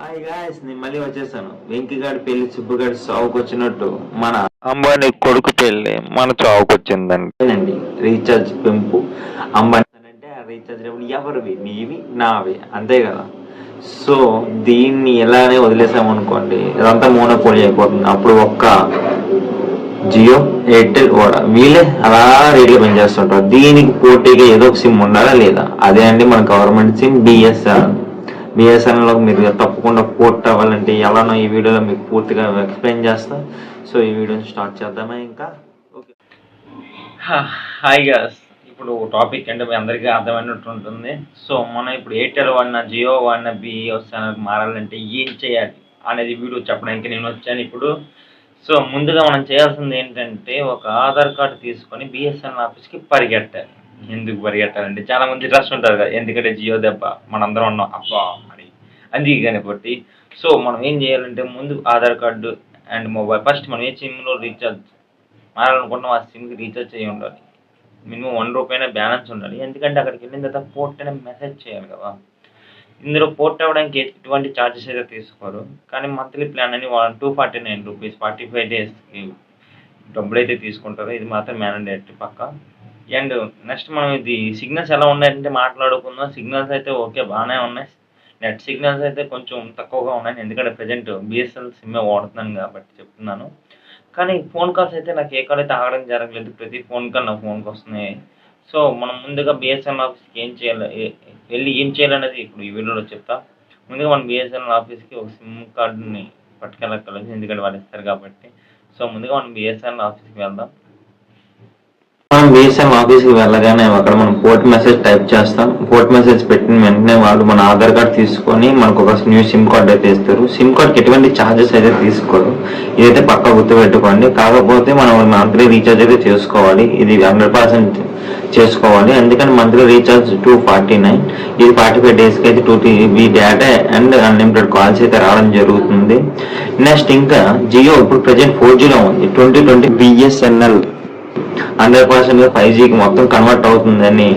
Hi guys నేను మళ్ళీ వచ్చేసాను. వెంకిగాడి పెళ్ళి సుబ్బుగాడి సావుకు వచ్చినట్టు మన అంబానీ కొడుకు పెళ్ళి మన చావుకు వచ్చిందండి రీఛార్జ్ పెంపు. అంబానీ అంటే ఆ రీఛార్జ్ డబ్బులు ఎవరివి? నీవి నావి అంతే కదా? సో దీన్ని ఎలానే వదిలేసామనుకోండి ఇదంతా మోనోపోలి అయిపోతుంది. అప్పుడు ఒక్క జియో ఎయిర్టెల్ కూడా. వీళ్ళే అలా రేట్లు పనిచేస్తుంటారు. దీనికి పోటీగా ఏదో ఒక సిమ్ ఉండాలా లేదా? అదే అండి మన గవర్నమెంట్ సిమ్ బిఎస్ఆర్ బిఎస్ఎన్ బిఎస్ఎన్ఎల్లో మీరు తప్పకుండా పోర్ట్ అవ్వాలంటే ఎలానో ఈ వీడియోలో మీకు పూర్తిగా ఎక్స్ప్లెయిన్ చేస్తాం. సో ఈ వీడియోని స్టార్ట్ చేద్దామా ఇంకా? ఓకే. హాయ్ గాస్ ఇప్పుడు టాపిక్ అంటే మీ అందరికీ అర్థమైనట్టు ఉంటుంది. సో మనం ఇప్పుడు ఎయిర్టెల్ వాడిన జియో వాడిన బిఎస్ఎన్ఎల్ మారాలంటే ఏం చేయాలి అనేది వీడియో చెప్పడానికి నేను వచ్చాను ఇప్పుడు. సో ముందుగా మనం చేయాల్సింది ఏంటంటే ఒక ఆధార్ కార్డు తీసుకొని బిఎస్ఎన్ఎల్ ఆఫీస్కి పరిగెట్టాలి. ఎందుకు పరిగెట్టాలంటే చాలా మంది రష్ ఉంటారు కదా ఎందుకంటే జియో దెబ్బ మనందరం ఉన్నాం. అబ్బా అని అందుకే కాబట్టి సో మనం ఏం చేయాలంటే ముందు Aadhaar card and mobile first మనం ఏ సిమ్లో రీఛార్జ్ మారాలనుకుంటున్నాం ఆ సిమ్కి రీఛార్జ్ చేయి ఉండాలి. మినిమం వన్ రూపాయి బ్యాలెన్స్ ఉండాలి. ఎందుకంటే అక్కడికి వెళ్ళిన తర్వాత పోర్ట్ అయినా మెసేజ్ చేయాలి కదా. ఇందులో పోర్ట్ అవ్వడానికి ఎటువంటి ఛార్జెస్ అయితే తీసుకోరు. కానీ మంత్లీ ప్లాన్ అని one two forty nine rupees forty five డేస్కి డబ్బులు అయితే తీసుకుంటారు. ఇది మాత్రం మ్యాండేటరీ పక్క. అండ్ నెక్స్ట్ మనం ఇది సిగ్నల్స్ ఎలా ఉన్నాయంటే మాట్లాడుకుందాం. సిగ్నల్స్ అయితే ఓకే బాగానే ఉన్నాయి. నెట్ సిగ్నల్స్ అయితే కొంచెం తక్కువగా ఉన్నాయి. ఎందుకంటే ప్రజెంట్ బిఎస్ఎల్ సిమ్మే వాడుతున్నాను కాబట్టి చెప్తున్నాను. కానీ ఫోన్ కాల్స్ అయితే నాకు ఏ కాల్ అయితే ఆగడం జరగలేదు. ప్రతి ఫోన్ కాల్ నా ఫోన్కి వస్తున్నాయి సో మనం ముందుగా బిఎస్ఎన్ఎల్ ఆఫీస్కి ఏం చేయాలి? వెళ్ళి ఏం చేయాలనేది ఇప్పుడు ఈ వీడియోలో చెప్తా. ముందుగా మనం బిఎస్ఎన్ఎల్ ఆఫీస్కి ఒక సిమ్ కార్డుని పట్టుకెళ్ళక్కర్లేదు. ఎందుకంటే వాళ్ళు ఇస్తారు కాబట్టి. సో ముందుగా మనం బిఎస్ఎన్ఎల్ ఆఫీస్కి వెళ్దాం. మనం బిఎస్ఎన్ ఆఫీస్కి వెళ్ళగానే అక్కడ మనం పోర్ట్ మెసేజ్ టైప్ చేస్తాం. పోర్ట్ మెసేజ్ పెట్టిన వెంటనే వాళ్ళు మన ఆధార్ కార్డ్ తీసుకొని మనకు ఒక న్యూ సిమ్ కార్డ్ అయితే ఇస్తారు. సిమ్ కార్డ్కి ఎటువంటి ఛార్జెస్ అయితే తీసుకోరు. ఇదైతే పక్కా గుర్తుపెట్టుకోండి. కాకపోతే మనం మంత్లీ రీఛార్జ్ అయితే చేసుకోవాలి. ఇది హండ్రెడ్ పర్సెంట్ చేసుకోవాలి. ఎందుకంటే monthly recharge two forty nine. ఇది ఫార్టీ ఫైవ్ డేస్కి అయితే two TB data and unlimited calls అయితే రావడం జరుగుతుంది. నెక్స్ట్ ఇంకా జియో ఇప్పుడు ప్రజెంట్ ఫోర్ జీలో ఉంది. Twenty twenty BSNL hundred percent five జీకి మొత్తం కన్వర్ట్ అవుతుందని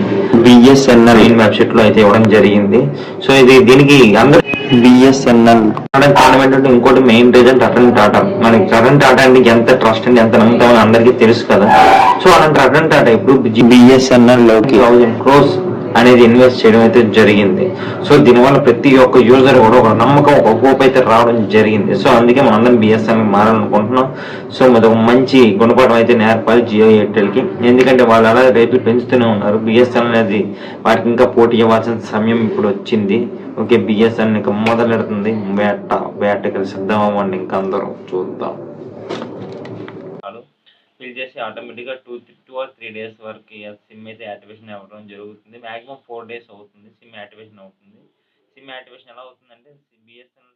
బిఎస్ఎన్ఎల్ ఇన్ వెబ్సైట్లో అయితే ఇవ్వడం జరిగింది. సో ఇది దీనికి అందరూ బిఎస్ఎన్ఎల్ కారణం ఏంటంటే ఇంకోటి మెయిన్ రీజన్ రతన్ టాటా మనకి రతన్ టాటా అంటే ఎంత ట్రస్ట్ అండి ఎంత నమ్ముతామని అందరికీ తెలుసు కదా. సో అలాంటి రతన్ టాటా ఇప్పుడు బిఎస్ఎన్ఎల్లోకి థౌజండ్ క్రోస్ అనేది ఇన్వెస్ట్ చేయడం అయితే జరిగింది. సో దీనివల్ల ప్రతి ఒక్క యూజర్ కూడా ఒక నమ్మకం ఒక హోప్ అయితే రావడం జరిగింది. సో అందుకే మనం అందరం బిఎస్ఎన్ఎల్ మారాలనుకుంటున్నాం. సో మరి ఒక మంచి గుణపాఠం అయితే నేర్పాలి జియో ఎయిర్టెల్కి ఎందుకంటే వాళ్ళు అలా రేట్లు పెంచుతూనే ఉన్నారు. బిఎస్ఎన్ఎల్ అనేది వారికి ఇంకా పోటీ ఇవ్వాల్సిన సమయం ఇప్పుడు వచ్చింది. ఓకే బిఎస్ఎన్ఎల్ ఇంకా మొదలెడుతుంది. వేట వేటకి సిద్ధం అవ్వండి ఇంకా అందరూ. చూద్దాం. ఫిల్ చేసి ఆటోమేటిక్గా two two or three days వరకు సిమ్ అయితే యాక్టివేషన్ అవ్వడం జరుగుతుంది. మ్యాక్సిమం ఫోర్ డేస్ అవుతుంది సిమ్ యాక్టివేషన్ అవుతుంది. సిమ్ యాక్టివేషన్ ఎలా అవుతుందంటే బిఎస్ఎన్ఎల్